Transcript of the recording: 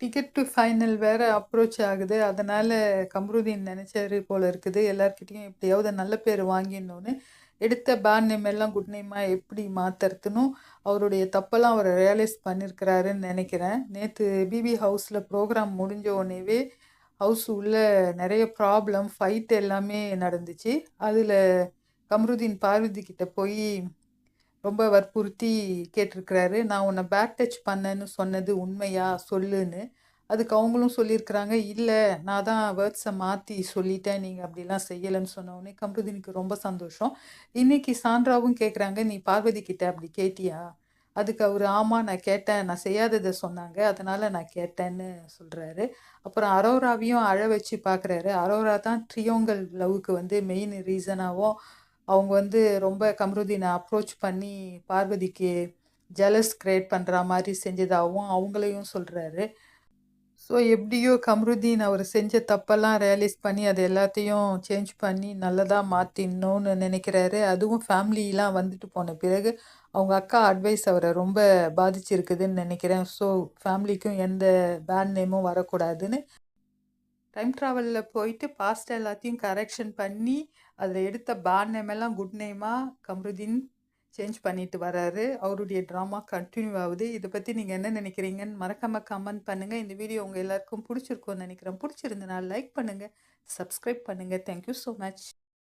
Ticket to final வேற approach ஆகுது. அதனால கம்ருதீன் நெனச்சாரு போல இருக்குது. எல்லார்கிட்டயும் எப்படியாவது நல்ல பேர் வாங்கிடணும்னு, எடுத்த பேட் நேம் எல்லாம் குட் நேமாக எப்படி மாத்துறதுன்னும், அவருடைய தப்பெல்லாம் அவர் ரியலைஸ் பண்ணியிருக்கிறாருன்னு நினைக்கிறேன் நேற்று பிபி ஹவுஸில் ப்ரோக்ராம் முடிஞ்ச உடனேவே, ஹவுஸ் உள்ள நிறைய ப்ராப்ளம், ஃபைட் எல்லாமே நடந்துச்சு. அதில் கம்ருதீன் பார்வதி கிட்ட போய் ரொம்ப வற்புறுத்தி கேட்டிருக்கிறாரு. "நான் உன்னை பேக் டச் பண்ணேன்னு சொன்னது உண்மையா? சொல்லுன்னு." அதுக்கு அவங்களும் சொல்லியிருக்கிறாங்க, இல்லை நான் தான் வேர்ட்ஸை மாற்றி சொல்லிட்டேன். நீங்கள் அப்படிலாம் செய்யலைன்னு சொன்ன உடனே ரொம்ப சந்தோஷம். இன்னைக்கு சாண்ட்ராவும் கேட்குறாங்க, "நீ பார்வதி கிட்ட அப்படி கேட்டியா?" அதுக்கு அவர் ஆமாம் நான் கேட்டேன். நான் செய்யாததை சொன்னாங்க. அதனால் நான் கேட்டேன்னு" சொல்கிறாரு அப்புறம் அரோராவையும் அழ வச்சு பார்க்குறாரு. அரோரா தான் ட்ரியோங்கல் லவ்வுக்கு வந்து மெயின் ரீசனாகவும் அவங்க வந்து ரொம்ப கமருதீனை அப்ரோச் பண்ணி பார்வதிக்கு ஜெலஸ் கிரியேட் பண்ணுற மாதிரி செஞ்சதாகவும் அவங்களையும் சொல்கிறாரு ஸோ எப்படியோ கம்ருதீன் அவர் செஞ்ச தப்பெல்லாம் ரியலைஸ் பண்ணி, அது எல்லாத்தையும் சேஞ்ச் பண்ணி நல்லதாக மாற்றிடணும்னு நினைக்கிறாரு. அதுவும் ஃபேமிலிலாம் வந்துட்டு போன பிறகு, அவங்க அக்கா அட்வைஸ் அவரை ரொம்ப பாதிச்சிருக்குதுன்னு நினைக்கிறேன். ஸோ ஃபேமிலிக்கும் எந்த பேட் நேமும் வரக்கூடாதுன்னு டைம் ட்ராவலில் போயிட்டு பாஸ்ட் எல்லாத்தையும் கரெக்ஷன் பண்ணி, அதில் எடுத்த பேட் நேம் எல்லாம் குட் நேமாக கம்ருதீன் சேஞ்ச் பண்ணிட்டு வராரு. அவருடைய ட்ராமா கண்டினியூ ஆகுது. இதை பற்றி நீங்கள் என்ன நினைக்கிறீங்கன்னு மறக்காம கமெண்ட் பண்ணுங்கள் இந்த வீடியோ உங்கள் எல்லாருக்கும் புடிச்சிருக்கும்னு நினைக்கிறேன் பிடிச்சிருந்தனால லைக் பண்ணுங்கள் சப்ஸ்கிரைப் பண்ணுங்கள் தேங்க் யூ மச்.